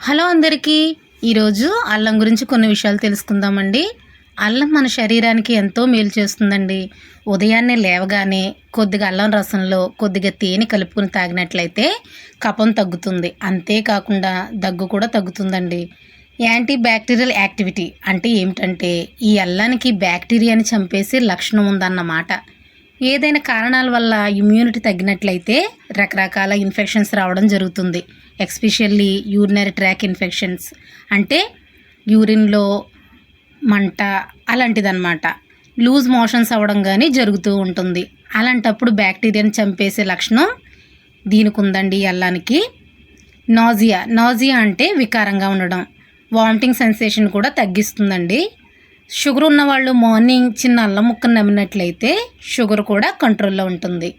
Hello అందరికీ. ఈరోజు అల్లం గురించి కొన్ని విషయాలు తెలుసుకుందామండి. అల్లం మన శరీరానికి ఎంతో మేలు చేస్తుందండి. ఉదయాన్నే లేవగానే కొద్దిగా అల్లం రసంలో కొద్దిగా తేనె కలుపుకొని తాగినట్లయితే కపం తగ్గుతుంది. అంతేకాకుండా దగ్గు కూడా తగ్గుతుందండి. యాంటీ బ్యాక్టీరియల్ యాక్టివిటీ అంటే ఏమిటంటే ఈ అల్లానికి బ్యాక్టీరియాని చంపేసే లక్షణం ఉందన్నమాట. ఏదైనా కారణాల వల్ల ఇమ్యూనిటీ తగ్గినట్లయితే రకరకాల ఇన్ఫెక్షన్స్ రావడం జరుగుతుంది. ఎక్స్పెషల్లీ యూరినరీ ట్రాక్ ఇన్ఫెక్షన్స్ అంటే యూరిన్లో మంట అలాంటిదన్నమాట. లూజ్ మోషన్స్ అవ్వడం కానీ జరుగుతూ ఉంటుంది. అలాంటప్పుడు బ్యాక్టీరియాని చంపేసే లక్షణం దీనికి ఉందండి అల్లానికి. నాజియా నాజియా అంటే వికారంగా ఉండడం. వామిటింగ్ సెన్సేషన్ కూడా తగ్గిస్తుందండి. షుగర్ ఉన్నవాళ్ళు మార్నింగ్ చిన్న అల్లం ముక్కను నమ్మినట్లయితే షుగర్ కూడా కంట్రోల్లో ఉంటుంది.